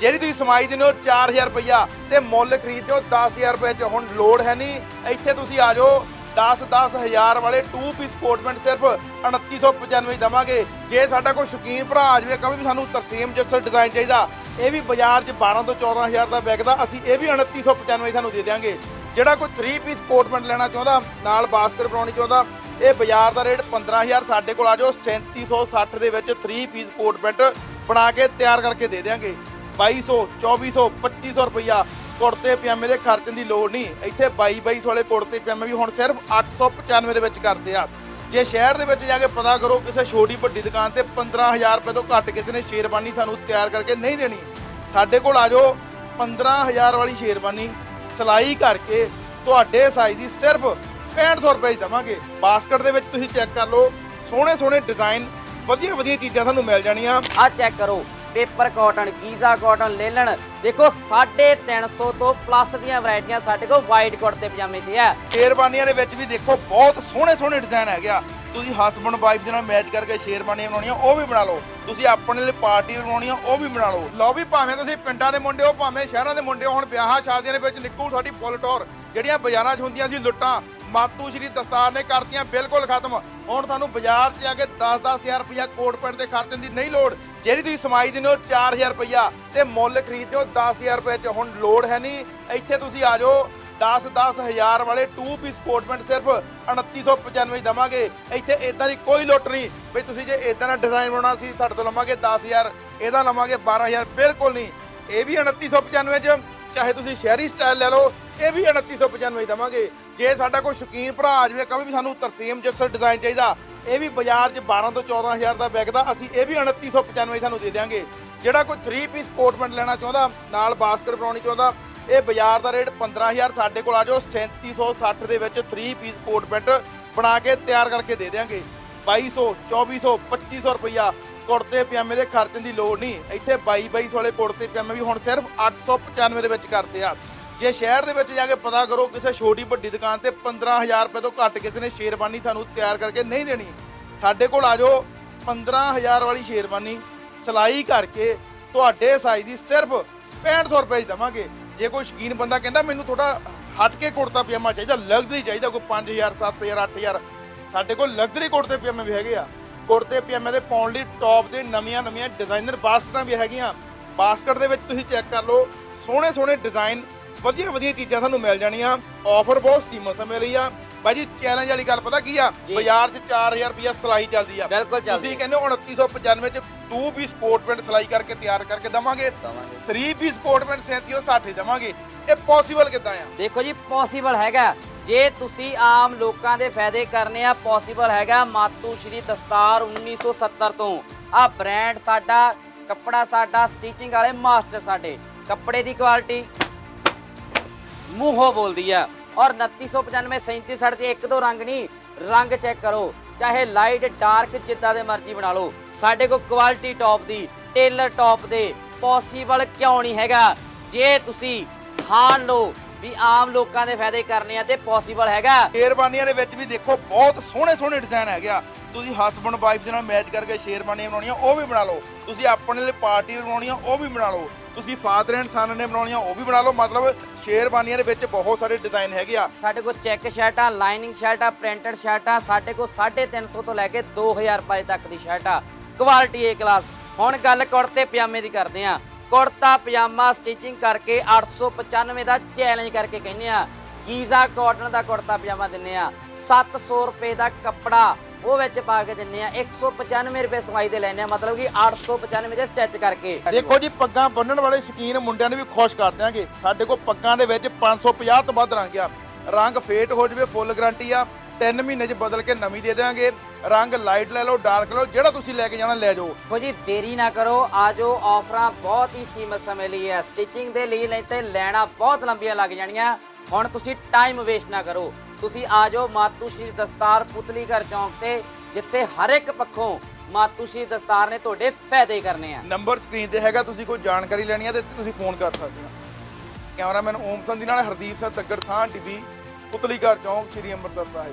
ਜਿਹੜੀ ਤੁਸੀਂ ਸਮਾਈ ਦਿੰਦੇ ਹੋ 4000 ਰੁਪਇਆ ਤੇ ਮੁੱਲ ਖਰੀਦਦੇ ਹੋ 10000 ਰੁਪਏ ਚ, ਹੁਣ ਲੋਡ ਹੈ ਨਹੀਂ। ਇੱਥੇ ਤੁਸੀਂ ਆ ਜਾਓ 10 10000 ਵਾਲੇ 2 ਪੀਸ ਕੋਟਮੈਂਟ ਸਿਰਫ 2995 ਦਵਾਂਗੇ। ਜੇ ਸਾਡਾ ਕੋਈ ਸ਼ੌਕੀਨ ਭਰਾ ਆ ਜਾਵੇ, ਕਹੇ ਵੀ ਸਾਨੂੰ ਤਰਸੀਮ ਜਿਪਸਲ ਡਿਜ਼ਾਈਨ ਚਾਹੀਦਾ। ਇਹ ਵੀ ਬਾਜ਼ਾਰ 'ਚ 12 ਤੋਂ 14000 ਦਾ ਵਿਕਦਾ, ਅਸੀਂ ਇਹ ਵੀ 2995 ਤੁਹਾਨੂੰ ਦੇ ਦਿਆਂਗੇ। ਜਿਹੜਾ ਕੋਈ 3 ਪੀਸ ਕੋਟਮੈਂਟ ਲੈਣਾ ਚਾਹੁੰਦਾ, ਨਾਲ ਬਾਸਕਟ ਬਣਾਉਣੀ ਚਾਹੁੰਦਾ, ਇਹ ਬਾਜ਼ਾਰ ਦਾ ਰੇਟ 15000 ਸਾਡੇ ਕੋਲ ਆ ਜਾਓ 3760 ਦੇ ਵਿੱਚ 3 ਪੀਸ ਕੋਟਮੈਂਟ ਬਣਾ ਕੇ ਤਿਆਰ ਕਰਕੇ ਦੇ ਦਿਆਂਗੇ। 2200 2400 2500 ਰੁਪਇਆ ਕੁੜਤੇ, ਪਜਾਮੇ ਦੇ ਖਰਚਣ ਦੀ ਲੋੜ ਨਹੀਂ। ਇੱਥੇ 22 2200 ਵਾਲੇ ਕੁੜਤੇ, ਪਜਾਮੇ ਵੀ ਹੁਣ ਸਿਰਫ 895 ਦੇ ਵਿੱਚ ਕਰਦੇ ਆ। ਜੇ ਸ਼ਹਿਰ ਦੇ ਵਿੱਚ ਜਾ ਕੇ ਪਤਾ ਕਰੋ, ਕਿਸੇ ਛੋਟੀ ਵੱਡੀ ਦੁਕਾਨ ਤੇ 15000 ਰੁਪਏ ਤੋਂ ਘੱਟ ਕਿਸੇ ਨੇ ਸ਼ੇਰਵਾਨੀ ਤੁਹਾਨੂੰ ਤਿਆਰ ਕਰਕੇ ਨਹੀਂ ਦੇਣੀ। ਸਾਡੇ ਕੋਲ ਆ ਜਾਓ 15000 ਵਾਲੀ ਸ਼ੇਰਵਾਨੀ, ਸਿਲਾਈ ਕਰਕੇ ਤੁਹਾਡੇ ਸਾਈਜ਼ ਦੀ ਸਿਰਫ 6500 ਰੁਪਏ ਹੀ ਦਵਾਂਗੇ। ਬਾਸਕਟ ਦੇ ਵਿੱਚ ਤੁਸੀਂ ਚੈੱਕ ਕਰ ਲਓ ਸੋਹਣੇ ਸੋਹਣੇ ਡਿਜ਼ਾਈਨ ਵਧੀਆ ਵਧੀਆ ਚੀਜ਼ਾਂ ਤੁਹਾਨੂੰ ਮਿਲ ਜਾਣੀਆਂ। ਆ ਚੈੱਕ ਕਰੋ। ਪੇਪਰ ਕਾਟਨ, ਗੀਜ਼ਾ ਕਾਟਨ ਲੇਲਣ ਦੇਖੋ 350 ਤੋਂ ਪਲੱਸ ਦੀਆਂ ਵੈਰਾਈਟੀਆਂ ਸਾਡੇ ਕੋਲ ਵਾਈਟ ਕੁੜਤੇ ਪਜਾਮੇ ਤੇ ਹੈ। ਸ਼ੇਰਵਾਨੀਆਂ ਦੇ ਵਿੱਚ ਵੀ ਦੇਖੋ, ਬਹੁਤ ਸੋਹਣੇ ਸੋਹਣੇ ਡਿਜ਼ਾਈਨ ਹੈਗੇ ਆ। ਤੁਸੀਂ ਹਸਬੰਡ ਵਾਈਫ ਦੇ ਨਾਲ ਮੈਚ ਕਰਕੇ ਸ਼ੇਰਵਾਨੀਆਂ ਬਣਾਉਣੀਆਂ, ਉਹ ਵੀ ਬਣਾ ਲਓ। ਤੁਸੀਂ ਆਪਣੇ ਲਈ ਪਾਰਟੀ ਬਣਾਉਣੀ ਉਹ ਵੀ ਬਣਾ ਲਓ। ਲਓ ਵੀ ਭਾਵੇਂ ਤੁਸੀਂ ਪਿੰਡਾਂ ਦੇ ਮੁੰਡੇ ਹੋ, ਭਾਵੇਂ ਸ਼ਹਿਰਾਂ ਦੇ ਮੁੰਡੇ ਹੋ, ਹੁਣ ਵਿਆਹਾਂ ਸ਼ਾਦੀਆਂ ਦੇ ਵਿੱਚ ਨਿਕਲੂ ਸਾਡੀ ਫੁੱਲ ਜਿਹੜੀਆਂ ਬਾਜ਼ਾਰਾਂ 'ਚ ਹੁੰਦੀਆਂ ਸੀ ਲੁੱਟਾਂ, ਮਾਤੂ ਸ਼੍ਰੀ ਦਸਤਾਰ ਨੇ ਕਰਤੀਆਂ, ਬਿਲਕੁਲ ਖਤਮ। ਹੁਣ ਤੁਹਾਨੂੰ ਬਾਜ਼ਾਰ 'ਚ ਜਾ ਕੇ 10-10000 ਰੁਪਇਆ ਕੋਟ ਪੈਂਟ ਦੇ ਖਰਚਣ ਦੀ ਨਹੀਂ ਲੋੜ। ਜਿਹੜੀ ਤੁਸੀਂ ਸਮਾਈ ਦਿੰਦੇ ਹੋ 4000 ਰੁਪਇਆ ਤੇ ਮੁੱਲ ਖਰੀਦਦੇ ਹੋ 10000 ਰੁਪਏ 'ਚ। ਹੁਣ ਲੋੜ ਹੈ ਨਹੀਂ, ਇੱਥੇ ਤੁਸੀਂ ਆ ਜਾਓ 10 ਹਜ਼ਾਰ ਵਾਲੇ 2 ਪੀਸ ਕੋਟਮੈਂਟ ਸਿਰਫ 2995 ਦਵਾਂਗੇ। ਇੱਥੇ ਇਦਾਂ ਦੀ ਕੋਈ ਲੁੱਟ ਨਹੀਂ ਵੀ ਤੁਸੀਂ ਜੇ ਇਦਾਂ ਦਾ ਡਿਜ਼ਾਈਨ ਬਣਾਉਣਾ ਸੀ ਤੁਹਾਡੇ ਤੋਂ ਲਵਾਂਗੇ 10000 ਇਹਦਾ ਲਵਾਂਗੇ 12000 ਬਿਲਕੁਲ ਨਹੀਂ। ਇਹ ਵੀ 2995 ਚ, ਚਾਹੇ ਤੁਸੀਂ ਸ਼ਹਿਰੀ ਸਟਾਈਲ ਲੈ ਲਓ, ਇਹ ਵੀ 2995 ਦਵਾਂਗੇ। ਜੇ ਸਾਡਾ ਕੋਈ ਸ਼ੌਕੀਨ ਭਰਾ ਆ ਜਾਵੇ ਕਹੇ ਵੀ ਸਾਨੂੰ ਤਰਸੀਮ ਜਿਸ ਡਿਜ਼ਾਈਨ ਚਾਹੀਦਾ ਇਹ ਵੀ ਬਾਜ਼ਾਰ 'ਚ 12 ਤੋਂ 14000 ਦਾ ਵਿਕਦਾ, ਅਸੀਂ ਇਹ ਵੀ 2995 ਤੁਹਾਨੂੰ ਦੇ ਦਿਆਂਗੇ। ਜਿਹੜਾ ਕੋਈ 3 ਪੀਸ ਕੋਟਮੈਂਟ ਲੈਣਾ ਚਾਹੁੰਦਾ, ਨਾਲ ਬਾਸਕਟ ਬਣਾਉਣੀ ਚਾਹੁੰਦਾ, ਇਹ ਬਾਜ਼ਾਰ ਦਾ ਰੇਟ 15000 ਸਾਡੇ ਕੋਲ ਆ ਜਾਓ 3760 ਦੇ ਵਿੱਚ 3 ਪੀਸ ਕੋਟਮੈਂਟ ਬਣਾ ਕੇ ਤਿਆਰ ਕਰਕੇ ਦੇ ਦਿਆਂਗੇ। 2200 2400 2500 ਰੁਪਇਆ ਕੁੜਤੇ ਪਜਾਮੇ ਦੇ ਖਰਚਣ ਦੀ ਲੋੜ ਨਹੀਂ। ਇੱਥੇ 22 2200 ਵਾਲੇ ਕੁੜਤੇ ਪਜਾਮੇ ਵੀ ਹੁਣ ਸਿਰਫ 895 ਦੇ ਵਿੱਚ ਕਰਦੇ ਆ। ਜੇ ਸ਼ਹਿਰ ਦੇ ਵਿੱਚ ਜਾ ਕੇ ਪਤਾ ਕਰੋ ਕਿਸੇ ਛੋਟੀ ਵੱਡੀ ਦੁਕਾਨ ਤੇ 15000 ਰੁਪਏ ਤੋਂ ਘੱਟ ਕਿਸੇ ਨੇ ਸ਼ੇਰਵਾਨੀ ਤੁਹਾਨੂੰ ਤਿਆਰ ਕਰਕੇ ਨਹੀਂ ਦੇਣੀ। ਸਾਡੇ ਕੋਲ ਆ ਜਾਓ 15000 ਵਾਲੀ ਸ਼ੇਰਵਾਨੀ, ਸਿਲਾਈ ਕਰਕੇ ਤੁਹਾਡੇ ਸਾਈਜ਼ ਦੀ ਸਿਰਫ 6500 ਰੁਪਏ ਹੀ ਦਵਾਂਗੇ। ਜੇ ਕੋਈ ਸ਼ਕੀਨ ਬੰਦਾ ਕਹਿੰਦਾ, ਮੈਨੂੰ ਥੋੜਾ ਹਟ ਕੇ ਕੁੜਤਾ ਪਜਾਮਾ ਚਾਹੀਦਾ ਲਗਜ਼ਰੀ ਚਾਹੀਦਾ, ਕੋਈ 5000 7000 8000 ਸਾਡੇ ਕੋਲ ਲਗਜ਼ਰੀ ਕੁੜਤੇ ਪਜਾਮੇ ਵੀ ਹੈਗੇ ਆ। ਕੁੜਤੇ ਪਜਾਮੇ ਦੇ ਪਾਉਣ ਲਈ ਟੌਪ ਦੇ ਨਵੀਆਂ ਨਵੀਆਂ ਡਿਜ਼ਾਈਨਰ ਬਾਸਕਟਾਂ ਵੀ ਹੈਗੀਆਂ। ਬਾਸਕਟ ਦੇ ਵਿੱਚ ਤੁਸੀਂ ਚੈੱਕ ਕਰ ਲਓ ਸੋਹਣੇ ਸੋਹਣੇ ਡਿਜ਼ਾਈਨ ਵਧੀਆ ਵਧੀਆ ਚੀਜ਼ਾਂ ਤੁਹਾਨੂੰ ਮਿਲ ਜਾਣੀਆਂ। ਆਫਰ ਬਹੁਤ ਸੀਮਤ ਸਮੇਂ ਲਈ ਆ। ਬਾਈ ਜੀ ਚੈਲੰਜ ਵਾਲੀ ਗੱਲ ਪਤਾ ਕੀ ਆ। ਬਾਜ਼ਾਰ 'ਚ 4000 ਰੁਪਇਆ ਸਿਲਾਈ ਚੱਲਦੀ ਆ। ਬਿਲਕੁਲ ਚੱਲਦੀ ਤੁਸੀਂ ਕਹਿੰਦੇ ਹੋ 2995 ਚ 2 ਪੀਸ ਕੋਟ ਪੈਂਟ ਸਿਲਾਈ ਕਰਕੇ ਤਿਆਰ ਕਰਕੇ ਦਵਾਂਗੇ। 3 ਪੀਸ ਕੋਟ ਪੈਂਟ 3760 ਦਵਾਂਗੇ। ਇਹ ਪੋਸੀਬਲ ਕਿੱਦਾਂ ਆ? ਦੇਖੋ ਜੀ ਪੋਸੀਬਲ ਹੈਗਾ। ਜੇ ਤੁਸੀਂ ਆਮ ਲੋਕਾਂ ਦੇ ਫਾਇਦੇ ਕਰਨੇ ਆ ਪੋਸੀਬਲ ਹੈਗਾ ਮਾਤੂ ਸ਼੍ਰੀ ਦਸਤਾਰ 1970 ਤੋਂ। ਆ ਬ੍ਰਾਂਡ ਸਾਡਾ ਕੱਪੜਾ ਸਾਡਾ ਸਟਿਚਿੰਗ ਵਾਲੇ ਮਾਸਟਰ ਸਾਡੇ। ਕੱਪੜੇ ਦੀ ਕੁਆਲਿਟੀ ਮੂੰਹੋਂ ਬੋਲਦੀ ਆ। ਔਰ 2995 3760 ਚ ਇੱਕ ਦੋ ਰੰਗ ਨਹੀਂ, ਰੰਗ ਚੈੱਕ ਕਰੋ। ਚਾਹੇ ਲਾਈਟ, ਡਾਰਕ ਜਿੱਦਾਂ ਦੇ ਮਰਜ਼ੀ ਬਣਾ ਲਓ। ਸਾਡੇ ਕੋਲ ਕੁਆਲਿਟੀ ਟੌਪ ਦੀ, ਟੇਲਰ ਟੌਪ ਦੇ, ਪੋਸੀਬਲ ਕਿਉਂ ਨਹੀਂ ਹੈਗਾ? ਜੇ ਤੁਸੀਂ ਠਾਣ ਲਓ ਵੀ ਆਮ ਲੋਕਾਂ ਦੇ ਫਾਇਦੇ ਕਰਨੇ ਆ ਤੇ ਪੋਸੀਬਲ ਹੈਗਾ। ਸ਼ੇਰਬਾਨੀਆਂ ਦੇ ਵਿੱਚ ਵੀ ਦੇਖੋ, ਬਹੁਤ ਸੋਹਣੇ ਸੋਹਣੇ ਡਿਜ਼ਾਈਨ ਹੈਗੇ ਆ। ਤੁਸੀਂ ਹਸਬੰਡ ਵਾਈਫ ਦੇ ਨਾਲ ਮੈਚ ਕਰਕੇ ਸ਼ੇਰਵਾਨੀਆਂ ਬਣਾਉਣੀਆਂ, ਉਹ ਵੀ ਬਣਾ ਲਓ। ਤੁਸੀਂ ਆਪਣੇ ਲਈ ਪਾਰਟੀ ਬਣਾਉਣੀਆਂ ਉਹ ਵੀ ਬਣਾ ਲਓ। ਤੁਸੀਂ ਫਾਦਰ ਐਂਡ ਸਨ ਨੇ ਬਣਾਉਣੀਆਂ, ਉਹ ਵੀ ਬਣਾ ਲਓ। ਮਤਲਬ ਸ਼ੇਰਵਾਨੀਆਂ ਦੇ ਵਿੱਚ ਬਹੁਤ ਸਾਰੇ ਡਿਜ਼ਾਈਨ ਹੈਗੇ ਆ। ਸਾਡੇ ਕੋਲ ਚੈੱਕ ਸ਼ਰਟਾਂ ਲਾਈਨਿੰਗ ਸ਼ਰਟਾਂ ਪ੍ਰਿੰਟਡ ਸ਼ਰਟਾਂ ਸਾਡੇ ਕੋਲ 350 ਤੋਂ ਲੈ ਕੇ 2000 ਰੁਪਏ ਤੱਕ ਦੀ ਸ਼ਰਟ ਆ। ਕੁਆਲਿਟੀ ਏ ਕਲਾਸ ਹੁਣ ਗੱਲ ਕੁੜਤੇ ਪਜਾਮੇ ਦੀ ਕਰਦੇ ਆ। ਕੁੜਤਾ, ਪਜਾਮਾ ਸਟਿਚਿੰਗ ਕਰਕੇ 895 ਦਾ ਚੈਲੰਜ ਕਰਕੇ ਕਹਿੰਦੇ ਆ, ਗੀਜ਼ਾ ਕਾਟਨ ਦਾ ਕੁੜਤਾ ਪਜਾਮਾ ਦਿੰਨੇ ਆ। 700 ਰੁਪਏ ਦਾ ਕੱਪੜਾ ਉਹ ਵਿੱਚ ਪਾ ਕੇ ਦਿੰਨੇ ਆ 195 ਰੁਪਏ ਸਵਾਈ ਦੇ ਲੈਨੇ ਆ ਮਤਲਬ ਕਿ 895 ਦੇ ਸਟਿਚ ਕਰਕੇ ਦੇਖੋ ਜੀ ਪੱਗਾਂ ਬੰਨਣ ਵਾਲੇ ਸ਼ਕੀਨ ਮੁੰਡਿਆਂ ਨੂੰ ਵੀ ਖੁਸ਼ ਕਰ ਦਿਆਂਗੇ। ਸਾਡੇ ਕੋਲ ਪੱਗਾਂ ਦੇ ਵਿੱਚ 550 ਤੋਂ ਵੱਧ ਰੰਗ ਆ। ਰੰਗ ਫੇਟ ਹੋ ਜਵੇ ਫੁੱਲ ਗਾਰੰਟੀ ਆ। 3 ਮਹੀਨੇ 'ਚ ਬਦਲ ਕੇ ਨਵੀਂ ਦੇ ਦਿਆਂਗੇ। ਰੰਗ ਲਾਈਟ ਲੈ ਲਓ ਡਾਰਕ ਲਓ ਜਿਹੜਾ ਤੁਸੀਂ ਲੈ ਕੇ ਜਾਣਾ ਲੈ ਜਾਓ। ਦੇਖੋ ਜੀ ਦੇਰੀ ਨਾ ਕਰੋ ਆਜੋ ਆਫਰਾਂ ਬਹੁਤ ਹੀ ਸੀਮਤ ਸਮੇਂ ਲਈ ਹੈ ਸਟਿਚਿੰਗ ਦੇ ਲਈ ਨਹੀਂ ਤੇ ਲੈਣਾ ਬਹੁਤ ਲੰਬੀਆਂ ਲੱਗ ਜਾਣੀਆਂ। ਹੁਣ ਤੁਸੀਂ ਟਾਈਮ ਵੇਸਟ ਨਾ ਕਰੋ। ਤੁਸੀਂ ਆ ਜਾਓ ਮਾਤੂ ਸ਼੍ਰੀ ਦਸਤਾਰ ਪੁਤਲੀ ਘਰ ਚੌਂਕ ਤੇ, ਜਿੱਥੇ ਹਰ ਇੱਕ ਪੱਖੋਂ ਮਾਤੂ ਸ਼੍ਰੀ ਦਸਤਾਰ ਨੇ ਤੁਹਾਡੇ ਫਾਇਦੇ ਕਰਨੇ ਆ। ਨੰਬਰ ਸਕਰੀਨ ਤੇ ਹੈਗਾ, ਤੁਸੀਂ ਕੋਈ ਜਾਣਕਾਰੀ ਲੈਣੀ ਹੈ ਤੇ ਤੁਸੀਂ ਫੋਨ ਕਰ ਸਕਦੇ ਹੋ। ਕੈਮਰਾਮੈਨ ਓਮ ਦੀ ਨਾਲ ਹਰਦੀਪ ਸਿੰਘ ਤੱਗੜ ਥਾਂ ਡਿੱਬੀ ਪੁਤਲੀ ਘਰ ਚੌਂਕ, ਸ੍ਰੀ ਅੰਮ੍ਰਿਤਸਰ ਸਾਹਿਬ।